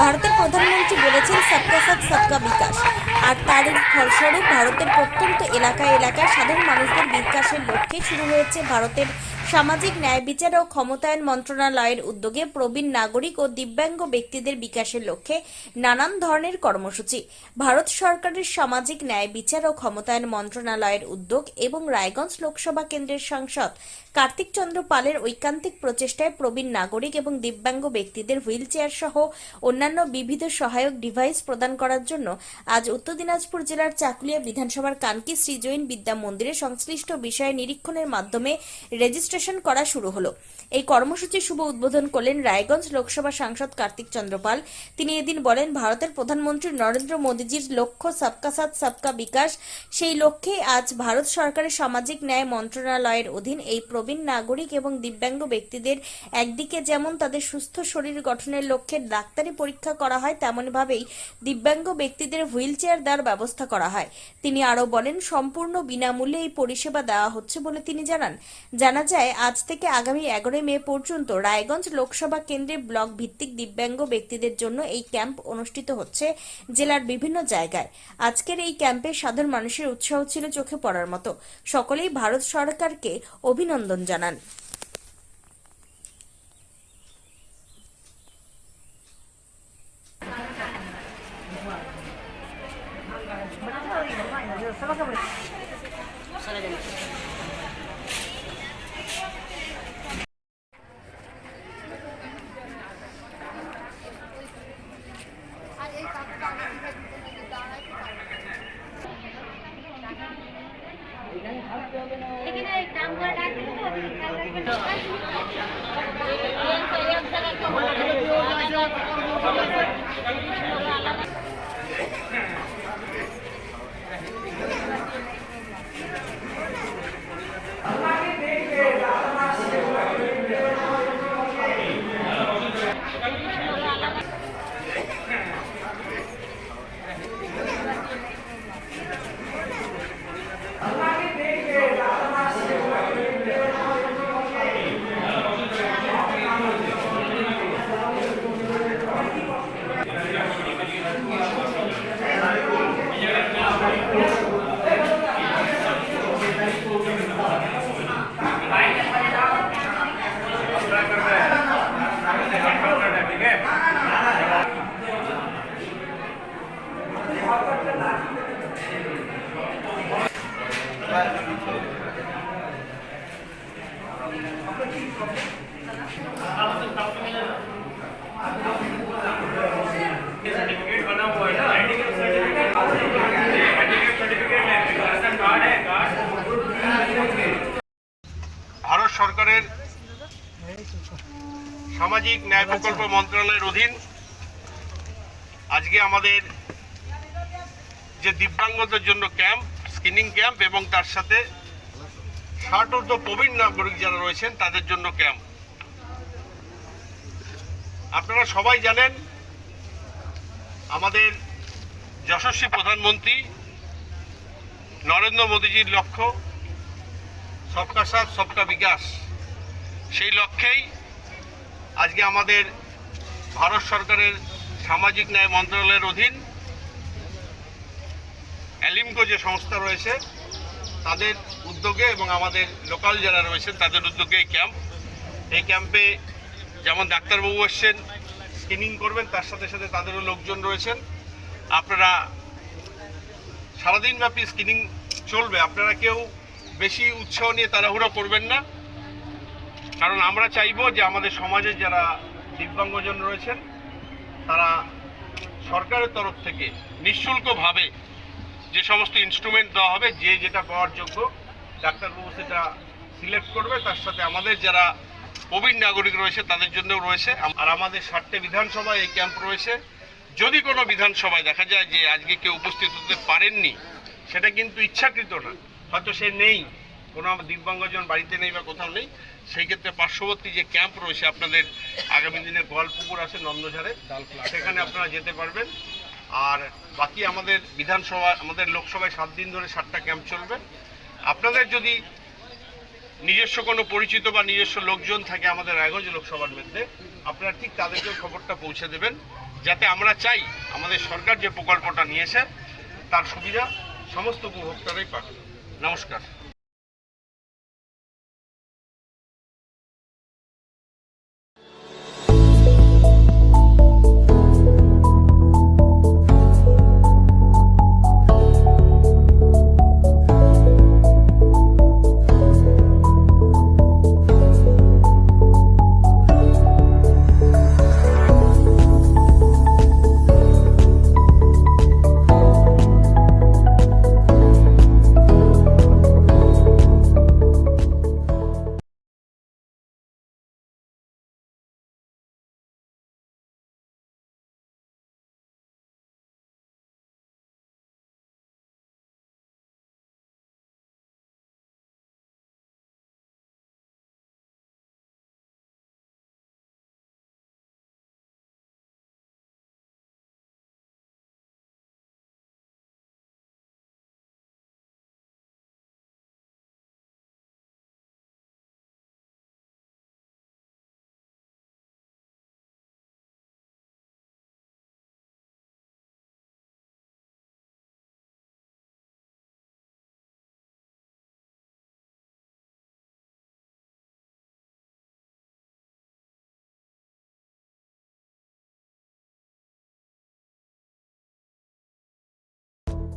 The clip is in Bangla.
ভারতের প্রধানমন্ত্রী বলেছেন, সবকা সাথ, সবকা বিকাশ। আর তার ফলস্বরূপ ভারতের প্রত্যন্ত এলাকা এলাকায় সাধারণ মানুষদের বিকাশের লক্ষ্যে শুরু হয়েছে ভারতের সামাজিক ন্যায় বিচার ও ক্ষমতায়ন মন্ত্রণালয়ের উদ্যোগে প্রবীণ নাগরিক ও দিব্যাঙ্গ ব্যক্তিদের বিকাশের লক্ষ্যে নানান ধরনের কর্মসূচি। ভারত সরকারের সামাজিক ন্যায় বিচার ও ক্ষমতায়ন মন্ত্রণালয়ের উদ্যোগ এবং রায়গঞ্জ লোকসভা কেন্দ্রের সাংসদ কার্তিক চন্দ্র পালের ঐকান্তিক প্রচেষ্টায় প্রবীণ নাগরিক এবং দিব্যাঙ্গ ব্যক্তিদের হুইল চেয়ার সহ অন্যান্য বিবিধ সহায়ক ডিভাইস প্রদান করার জন্য আজ উত্তর দিনাজপুর জেলার চাকুলিয়া বিধানসভার কানকি শ্রী জৈন বিদ্যা মন্দিরে সংশ্লিষ্ট বিষয়ে নিরীক্ষণের মাধ্যমে রেজিস্ট্রেশন করা শুরু হলো। এই কর্মসূচির শুভ উদ্বোধন করলেন রায়গঞ্জ লোকসভা সাংসদ কার্তিক চন্দ্রপাল তিনি এদিন বলেন, ভারতের প্রধানমন্ত্রী নরেন্দ্র মোদীজির লক্ষ্য সবকা সাথ, সবকা বিকাশ। সেই লক্ষ্যে আজ ভারত সরকারের সামাজিক ন্যায় মন্ত্রণালয়ের অধীন এই প্রবীণ নাগরিক এবং দিব্যাঙ্গ ব্যক্তিদের একদিকে যেমন তাদের সুস্থ শরীর গঠনের লক্ষ্যে ডাক্তারি পরীক্ষা করা হয়, তেমনভাবেই দিব্যাঙ্গ ব্যক্তিদের হুইল চেয়ার দেওয়ার ব্যবস্থা করা হয়। তিনি আরও বলেন, সম্পূর্ণ বিনামূল্যে এই পরিষেবা দেওয়া হচ্ছে বলে তিনি জানান। জানা যায় জেলায় আজ থেকে আগামী এগারোই মে পর্যন্ত রায়গঞ্জ লোকসভা কেন্দ্রে ব্লক ভিত্তিক দিব্যাঙ্গ ব্যক্তিদের জন্য এই ক্যাম্প অনুষ্ঠিত হচ্ছে জেলার বিভিন্ন জায়গায় আজকের এই ক্যাম্পে সাধারণ মানুষের উৎসাহ ছিল চোখে পড়ার মতো সকলেই ভারত সরকারকে অভিনন্দন জানান Gracias. ভারত সরকারের সামাজিক ন্যায় প্রকল্প মন্ত্রণালয়ের অধীন আজকে আমাদের যে দিব্যাঙ্গদের জন্য ক্যাম্প স্ক্রিনিং ক্যাম্প এবং তার সাথে ষাট ঊর্ধ্ব প্রবীণ নাগরিক যারা রয়েছেন, তাদের জন্য ক্যাম্প। আপনারা সবাই জানেন, আমাদের যশস্বী প্রধানমন্ত্রী নরেন্দ্র মোদীজির লক্ষ্য সবকা সাথ, সবকা বিকাশ। সেই লক্ষ্যেই আজকে আমাদের ভারত সরকারের সামাজিক ন্যায় মন্ত্রণালয়ের অধীন অ্যালিমকো যে সংস্থা রয়েছে, তাদের উদ্যোগে এবং আমাদের লোকাল যারা রয়েছেন, তাদের উদ্যোগে এই ক্যাম্প। এই ক্যাম্পে যেমন ডাক্তারবাবু এসছেন, স্ক্রিনিং করবেন, তার সাথে সাথে তাদেরও লোকজন রয়েছেন। আপনারা সারাদিনব্যাপী স্ক্রিনিং চলবে। আপনারা কেউ বেশি উৎসাহ নিয়ে তাড়াহুড়ো করবেন না। কারণ আমরা চাইব যে আমাদের সমাজে যারা দিব্যাঙ্গজন রয়েছেন, তারা সরকারের তরফ থেকে নিঃশুল্কভাবে যে সমস্ত ইনস্ট্রুমেন্ট দেওয়া হবে, যে যেটা পাওয়ার যোগ্য, ডাক্তারবাবু সেটা সিলেক্ট করবে, তার সাথে আমাদের যারা প্রবীণ নাগরিক রয়েছে, তাদের জন্যও রয়েছে। আর আমাদের ষাটটে বিধানসভায় এই ক্যাম্প রয়েছে। যদি কোনো বিধানসভায় দেখা যায় যে আজকে কেউ উপস্থিত হতে পারেননি, সেটা কিন্তু ইচ্ছাকৃত না। হয়তো সে নেই, কোনো দিব্যাঙ্গজন বাড়িতে নেই বা কোথাও নেই। সেই ক্ষেত্রে পার্শ্ববর্তী যে ক্যাম্প রয়েছে, আপনাদের আগামী দিনে গোয়ালপুকুর আছে, নন্দঝাড়ে। সেখানে আপনারা যেতে পারবেন। আর বাকি আমাদের বিধানসভা, আমাদের লোকসভায় সাত দিন ধরে সাতটা ক্যাম্প চলবে। আপনাদের যদি নিজস্ব কোনো পরিচিত বা নিজস্ব লোকজন থাকে আমাদের রায়গঞ্জ লোকসভার মধ্যে, আপনারা ঠিক তাদেরকে খবরটা পৌঁছে দেবেন, যাতে আমরা চাই আমাদের সরকার যে প্রকল্পটা নিয়েছে, তার সুবিধা সমস্ত উপভোক্তারাই পাবে নমস্কার।